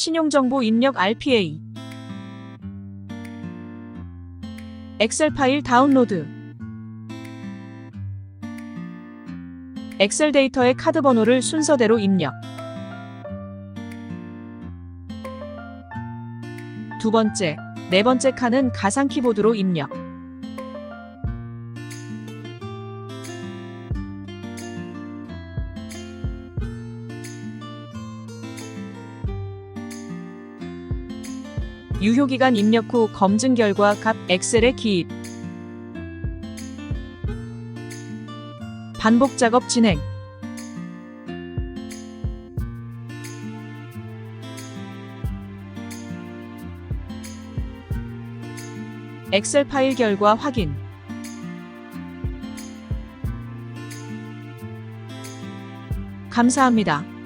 신용정보 입력 RPA 엑셀 파일 다운로드. 엑셀 데이터의 카드 번호를 순서대로 입력. 두 번째, 네 번째 칸은 가상 키보드로 입력 유효기간 입력 후 검증 결과 값 엑셀에 기입. 반복 작업 진행. 엑셀 파일 결과 확인. 감사합니다.